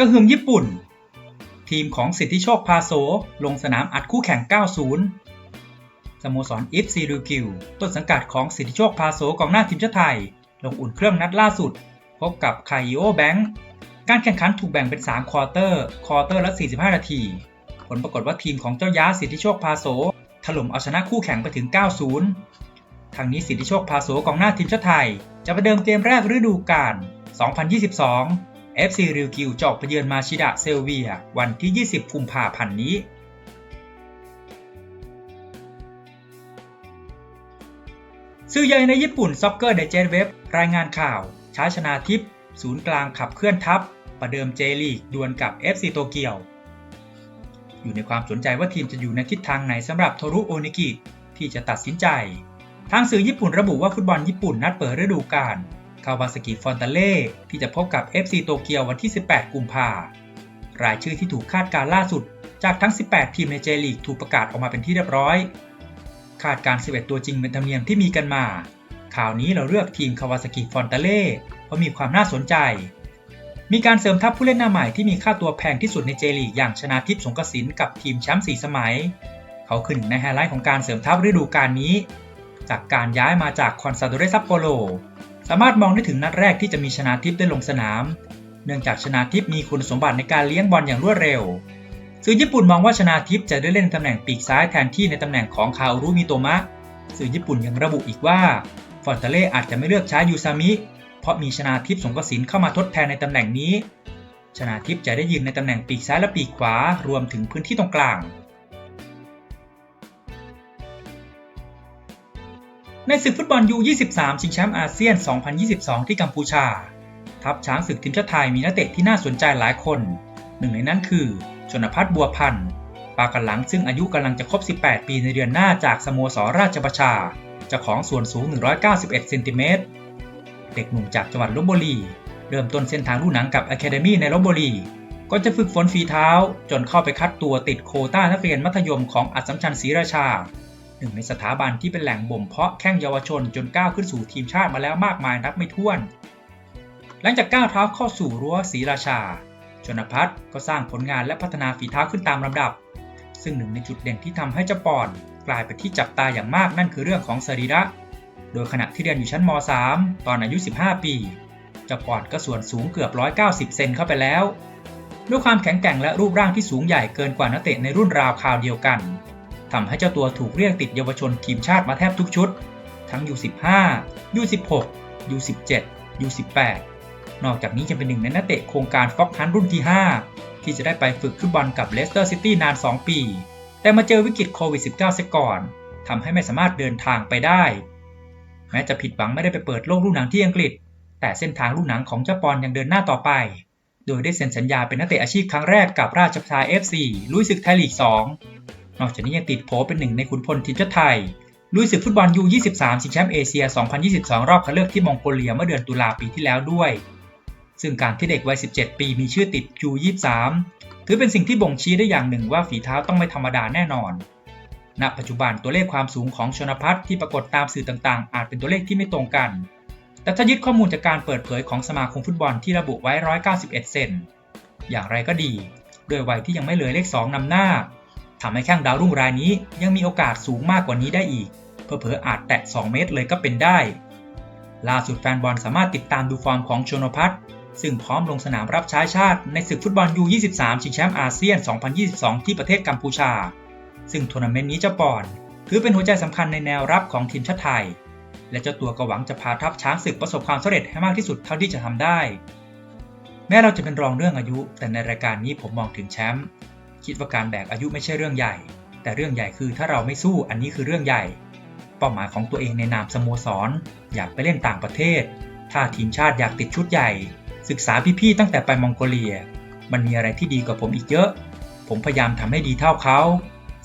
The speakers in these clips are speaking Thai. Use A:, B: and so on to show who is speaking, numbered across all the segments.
A: กระหึ่มญี่ปุ่น ทีมของสิทธิโชคพาโซ ลงสนามอัดคู่แข่ง 90 สโมสรอิฟซีรูกิวต้นสังกัดของสิทธิโชคพาโซกองหน้าทีมชาติไทย ลงอุ่นเครื่องนัดล่าสุด พบกับไคโอแบงค์การแข่งขันถูกแบ่งเป็น 3 ควอเตอร์ ควอเตอร์ละ 45 นาที ผลปรากฏว่าทีมของเจ้าย้าสิทธิโชคพาโซถล่มเอาชนะคู่แข่งไปถึง 90 ทางนี้สิทธิโชคพาโซกองหน้าทีมชาติไทย จะประเดิมเกมแรกฤดูกาล 2022 FC ริวกิวจะออกไปเยือนมาชิดะเซลเวีย วันที่ 20 กุมภาพันธ์นี้สื่อใหญ่ในญี่ปุ่น Soccer Digest Web รายงานข่าวช้าชนาทิพย์ศูนย์กลางขับเคลื่อนทัพ ประเดิมเจลีกดวลกับ FC โตเกียว อยู่ในความสนใจว่าทีมจะอยู่ในทิศทางไหนสำหรับโทรุโอนิกิที่จะตัดสินใจ ทางสื่อญี่ปุ่นระบุว่าฟุตบอลญี่ปุ่นนัดเปิดฤดูกาล คาวาสกิฟอนตาเล่ที่จะพบกับ FC โตเกียววันที่ 18 กุมภารายชื่อที่ถูกคาดการล่าสุด จากทั้ง 18 ทีมในเจลีกถูกประกาศออกมาเป็นที่เรียบร้อย คาดการ 11 ตัวจริงเป็นธรรมเนียมที่มีกันมา ข่าวนี้เราเลือกทีมคาวาสกิฟอนตาเล่เพราะมีความน่าสนใจ มีการเสริมทัพผู้เล่นหน้าใหม่ที่มีค่าตัวแพงที่สุดในเจลีกอย่างชนาทิพย์สงกสินกับทีมแชมป์สีสมัย เขาขึ้นในไฮไลท์ของการเสริมทัพฤดูกาลนี้ จากการย้ายมาจากคอนซาโดเรซัปโปโล สามารถมองได้ถึงนัดแรกที่จะมีชนาทิพย์ได้ลงสนาม เนื่องจากชนาทิพย์มีคุณสมบัติในการเลี้ยงบอลอย่างรวดเร็ว สื่อญี่ปุ่นมองว่าชนาทิพย์จะได้เล่นตำแหน่งปีกซ้ายแทนที่ในตำแหน่งของคาอุรุมิโตมะ สื่อญี่ปุ่นยังระบุอีกว่าฟอนตเล่อาจจะไม่เลือกใช้ยูซามิ เพราะมีชนาทิพย์สงกสินเข้ามาทดแทนในตำแหน่งนี้ ชนาทิพย์จะได้ยืนในตำแหน่งปีกซ้ายและปีกขวารวมถึงพื้นที่ตรงกลาง ในศึกฟุตบอลยู23 ชิงแชมป์อาเซียน 2022 ที่กัมพูชา ทัพช้างศึกทีมชาติไทยมีนักเตะที่น่าสนใจหลายคน หนึ่งในนั้นคือชนพัฒน์บัวพันธ์ปากันหลังซึ่งอายุกำลังจะครบ 18 ปีในเดือนหน้าจากสโมสรราชประชาเจ้าของส่วนสูง 191 เซนติเมตร เด็กหนุ่มจากจังหวัดลบบุรี เริ่มต้นเส้นทางลู่หนังกับ Academy ในลบบุรี ก็จะฝึกฝนฝีเท้า จนเข้าไปคัดตัวติดโคต้านักเรียนมัธยมของอัศมชัญศรีราชา หนึ่งในสถาบันที่เป็นแหล่งบ่มเพาะแข้งเยาวชนจนก้าวขึ้นสู่ทีมชาติมาแล้วมากมายนับไม่ถ้วน หลังจากก้าวเท้าเข้าสู่รั้วศรีราชา ชนพัฒน์ก็สร้างผลงานและพัฒนาฝีเท้าขึ้นตามลำดับ ซึ่งหนึ่งในจุดเด่นที่ทำให้เจ้าปอนกลายเป็นที่จับตาอย่างมากนั่นคือเรื่องของสรีระ โดยขณะที่เรียนอยู่ชั้นม .3 ตอนอายุ 15 ปีเจ้าปอนก็ส่วนสูงเกือบ 190 เซนเข้าไปแล้ว ด้วยความแข็งแกร่งและรูปร่างที่สูงใหญ่เกินกว่านักเตะในรุ่นราวคราวเดียวกัน ทำให้เจ้าตัวถูกเรียกติดเยาวชนทีมชาติมาแทบทุกชุด ทั้ง U15 U16 U17 U18 นอกจากนี้จะเป็นหนึ่งในนักเตะโครงการฟ็อกฮันรุ่นที่ 5 ที่จะได้ไปฝึกฟุตบอลกับเลสเตอร์ซิตี้นาน 2 ปี แต่มาเจอวิกฤตโควิด -19 เสียก่อนทำให้ไม่สามารถเดินทางไปได้ แม้จะผิดหวังไม่ได้ไปเปิดโลกลูกหนังที่อังกฤษ แต่เส้นทางลูกหนังของเจ้าปอนยังเดินหน้าต่อไป โดยได้เซ็นสัญญาเป็นนักเตะอาชีพครั้งแรกกับราชประชา FC ลุยศึกไทยลีก 2 นอกจากนี้ยังติดโผเป็นหนึ่งในขุนพลทีมชาติไทยลุยศึกฟุตบอลยู23ชิงแชมป์เอเชีย 2022 รอบคัดเลือกที่มองโกเลียเมื่อเดือนตุลาปีที่แล้วด้วย ซึ่งการที่เด็กวัย 17 ปีมีชื่อติด U23 ถือเป็นสิ่งที่บ่งชี้ได้อย่างหนึ่งว่าฝีเท้าต้องไม่ธรรมดาแน่นอน ณ ปัจจุบันตัวเลขความสูงของชนพัฒน์ที่ปรากฏตามสื่อต่างๆ อาจเป็นตัวเลขที่ไม่ตรงกัน แต่ถ้ายึดข้อมูลจากการเปิดเผยของสมาคมฟุตบอลที่ระบุไว้ 191 เซน อย่างไรก็ดี ด้วยวัยที่ยังไม่เลยเลข 2นำหน้า ทำให้แข้งดาวรุ่งรายนี้ยังมีโอกาสสูงมากกว่านี้ได้อีก เผลอๆอาจแตะ 2 เมตรเลยก็เป็นได้ ล่าสุดแฟนบอลสามารถติดตามดูฟอร์มของชนพัฒซึ่งพร้อมลงสนามรับใช้ชาติในศึกฟุตบอลยู23ชิงแชมป์อาเซียน 2022 ที่ประเทศกัมพูชา ซึ่งทัวร์นาเมนต์นี้เจ้าปอน ถือเป็นหัวใจสำคัญในแนวรับของทีมชาติไทย และเจ้าตัวก็หวังจะพาทัพช้างศึกประสบความสำเร็จให้มากที่สุดเท่าที่จะทำได้ แม้เราจะเป็นรองเรื่องอายุ แต่ในรายการนี้ผมมองถึงแชมป์ คิดว่าการแบกอายุไม่ใช่เรื่องใหญ่ แต่เรื่องใหญ่คือถ้าเราไม่สู้อันนี้คือเรื่องใหญ่ เป้าหมายของตัวเองในนามสโมสร อยากไปเล่นต่างประเทศ ถ้าทีมชาติอยากติดชุดใหญ่ ศึกษาพี่ๆตั้งแต่ไปมองโกเลีย มันมีอะไรที่ดีกว่าผมอีกเยอะ ผมพยายามทำให้ดีเท่าเขา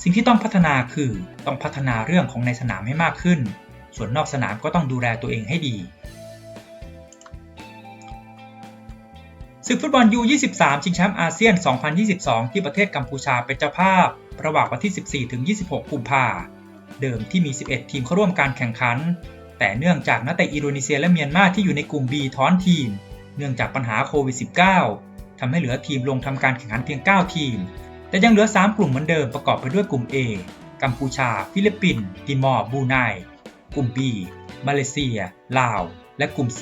A: สิ่งที่ต้องพัฒนาคือต้องพัฒนาเรื่องของในสนามให้มากขึ้น ส่วนนอกสนามก็ต้องดูแลตัวเองให้ดี ศึกฟุตบอลยู23 ชิงแชมป์อาเซียน 2022 ที่ประเทศกัมพูชาเป็นเจ้าภาพ ระหว่างวันที่ 14 ถึง 26 กุมภาเดิมที่มี 11 ทีมเข้าร่วมการแข่งขัน แต่เนื่องจากนักเตะอินโดนีเซียและเมียนมาที่อยู่ในกลุ่ม B ท้อนทีม เนื่องจากปัญหาโควิด -19 ทำให้เหลือทีมลงทำการแข่งขันเพียง 9 ทีม แต่ยังเหลือ 3 กลุ่มเหมือนเดิมประกอบไปด้วยกลุ่ม A กัมพูชา ฟิลิปปินส์ติมอร์บูไนกลุ่ม B มาเลเซีย ลาว และกลุ่ม C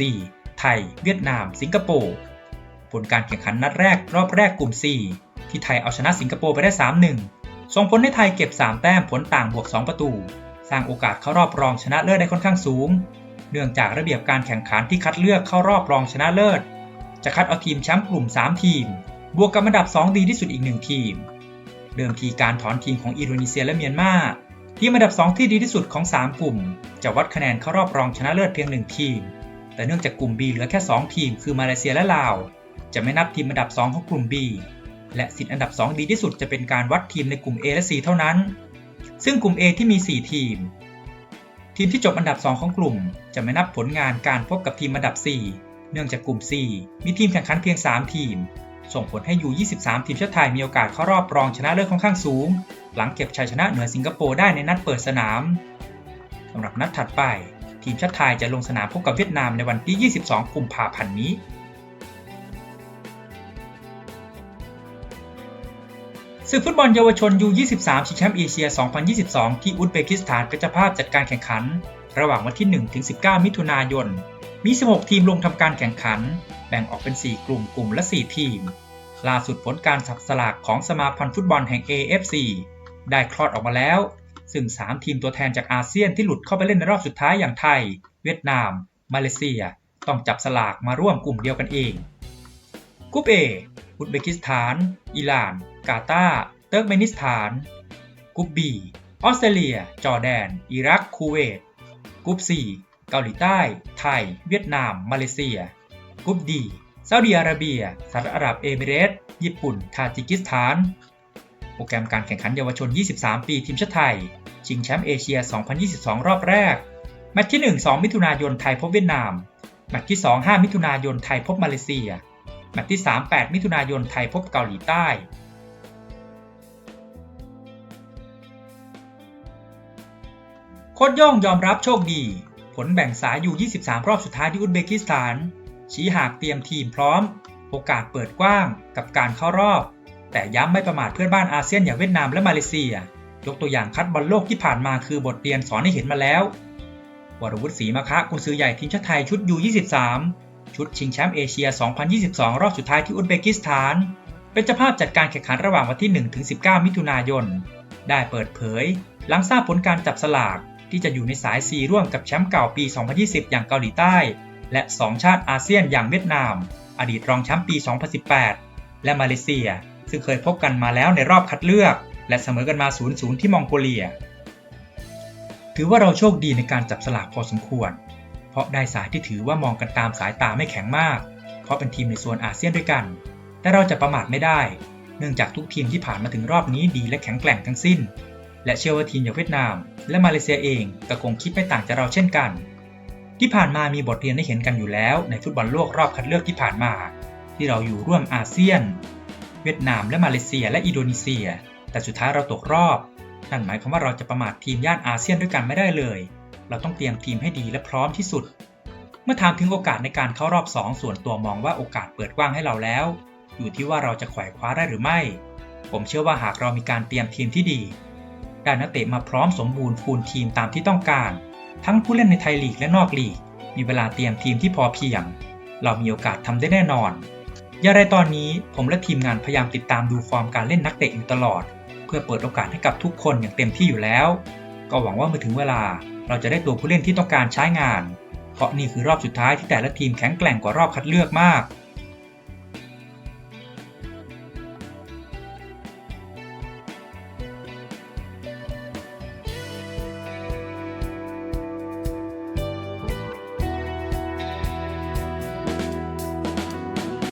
A: ไทย เวียดนาม สิงคโปร์ ผลการแข่งขันนัดแรกรอบแรกกลุ่ม C ที่ไทยเอาชนะสิงคโปร์ไปได้ 3-1 ส่งผลให้ไทยเก็บ 3 แต้มผลต่างบวก 2 ประตู สร้างโอกาสเข้ารอบรองชนะเลิศได้ค่อนข้างสูง เนื่องจากระเบียบการแข่งขันที่คัดเลือกเข้ารอบรองชนะเลิศ จะคัดเอาทีมแชมป์กลุ่ม 3 ทีม บวกกับอันดับ 2 ดีที่สุดอีก 1 ทีม เดิมทีการถอนทีมของอินโดนีเซียและเมียนมาทีมอันดับ 2 ที่ดีที่สุดของ 3 กลุ่ม จะวัดคะแนนเข้ารอบรองชนะเลิศเพียง 1 ทีม แต่เนื่องจากกลุ่ม B เหลือแค่ 2 ทีม คือมาเลเซียและลาว จะไม่นับทีมอันดับ 2 ของกลุ่ม B และสิทธิ์อันดับ 2 ดีที่สุดจะเป็นการวัดทีมในกลุ่ม A และ C เท่านั้น ซึ่งกลุ่ม A ที่มี 4 ทีม ทีมที่จบอันดับ 2 ของกลุ่ม จะไม่นับผลงานการพบกับทีมอันดับ 4 เนื่องจากกลุ่ม C มีทีมแข่งขันเพียง 3 ทีม ส่งผลให้ยู23 ทีมชาติไทยมีโอกาสเข้ารอบรองชนะเลิศค่อนข้างสูง หลังเก็บชัยชนะเหนือสิงคโปร์ได้ในนัดเปิดสนามสำหรับนัดถัดไป ทีมชาติไทยจะลงสนามพบกับเวียดนามในวันที่ 22 กุมภาพันธ์นี้ ศึกฟุตบอลเยาวชนยู23ชิงแชมป์เอเชีย 2022 ที่อุซเบกิสถานเป็นเจ้าภาพจัดการแข่งขัน ระหว่างวันที่ 1-19 มิถุนายน มี 16 ทีมลงทำการแข่งขัน แบ่งออกเป็น 4 กลุ่มกลุ่มละ 4 ทีม ล่าสุดผลการสับสลากของสมาพันธ์ฟุตบอลแห่ง AFC ได้คลอดออกมาแล้ว ซึ่ง 3 ทีมตัวแทนจากอาเซียนที่หลุดเข้าไปเล่นในรอบสุดท้ายอย่างไทย เวียดนาม มาเลเซีย ต้องจับสลากมาร่วมกลุ่มเดียวกันเอง กลุ่ม A อุซเบกิสถาน อิหร่าน กาตาร์เติร์กเมนิสถานกลุ่ม B ออสเตรเลีย จอร์แดน อิรัก คูเวตกลุ่ม C เกาหลีใต้ ไทย เวียดนาม มาเลเซียกลุ่ม D ซาอุดิอาระเบีย สหรัฐอาหรับเอมิเรตส์ ญี่ปุ่น ทาจิกิสถาน โปรแกรมการแข่งขันเยาวชน 23 ปีทีมชาติไทย ชิงแชมป์เอเชีย 2022 รอบแรก แมตช์ที่ 1 2 มิถุนายน ไทยพบเวียดนาม แมตช์ที่ 2 5 มิถุนายน ไทยพบมาเลเซีย แมตช์ที่ 3 8 มิถุนายนไทยพบเกาหลีใต้โค้ชย่องยอมรับโชคดี ผลแบ่งสายอยู่ 23 รอบสุดท้ายที่อุซเบกิสถาน ชี้หากเตรียมทีมพร้อม โอกาสเปิดกว้างกับการเข้ารอบ แต่ย้ำไม่ประมาทเพื่อนบ้านอาเซียนอย่างเวียดนามและมาเลเซีย ยกตัวอย่างคัดบอลโลกที่ผ่านมาคือบทเรียนสอนให้เห็นมาแล้ววรวุฒิศรีมะคะกุนซือใหญ่ทีมชาติไทยชุดยู23 ชุดชิงแชมป์เอเชีย 2022 รอบสุดท้ายที่อุซเบกิสถาน เป็นเจ้าภาพจัดการแข่งขันระหว่างวันที่ 1-19 มิถุนายน ได้เปิดเผย หลังทราบผลการจับสลากที่จะอยู่ในสาย C ร่วมกับแชมป์เก่าปี 2020 อย่างเกาหลีใต้ และ 2 ชาติอาเซียนอย่างเวียดนาม อดีตรองแชมป์ปี 2018 และมาเลเซีย ซึ่งเคยพบกันมาแล้วในรอบคัดเลือก และเสมอกันมา 0-0 ที่มองโกเลีย ถือว่าเราโชคดีในการจับสลากพอสมควร เพราะได้สายที่ถือว่ามองกันตามสายตาไม่แข็งมาก เพราะเป็นทีมในโซนอาเซียนด้วยกัน แต่เราจะประมาทไม่ได้ เนื่องจากทุกทีมที่ผ่านมาถึงรอบนี้ดีและแข็งแกร่งทั้งสิ้น และเชื่อว่าทีมอย่างเวียดนาม และมาเลเซียเองก็คงคิดไม่ต่างจากเราเช่นกัน ที่ผ่านมามีบทเรียนให้เห็นกันอยู่แล้วในฟุตบอลโลกรอบคัดเลือกที่ผ่านมา ที่เราอยู่ร่วมอาเซียน เวียดนามและมาเลเซียและอินโดนีเซีย แต่สุดท้ายเราตกรอบ นั่นหมายความว่าเราจะประมาททีมย่านอาเซียนด้วยกันไม่ได้เลย เราต้องเตรียมทีมให้ดีและพร้อมที่สุด เมื่อถามถึงโอกาสในการเข้ารอบ 2 ส่วนตัวมองว่าโอกาสเปิดกว้างให้เราแล้ว อยู่ที่ว่าเราจะขวคว้าได้หรือไม่ ผมเชื่อว่าหากเรามีการเตรียมทีมที่ดี ได้นักเตะมาพร้อมสมบูรณ์ฟูลทีมตามที่ต้องการ ทั้งผู้เล่นในไทยลีกและนอกลีก มีเวลาเตรียมทีมที่พอเพียง เรามีโอกาสทำได้แน่นอนอย่างไรตอนนี้ผมและทีมงานพยายามติดตามดูฟอร์มการเล่นนักเตะอยู่ตลอด เพื่อเปิดโอกาสให้กับทุกคนอย่างเต็มที่อยู่แล้ว ก็หวังว่าเมื่อถึงเวลา เราจะได้ตัวผู้เล่นที่ต้องการใช้งาน เพราะนี่คือรอบสุดท้ายที่แต่ละทีมแข็งแกร่งกว่ารอบคัดเลือกมาก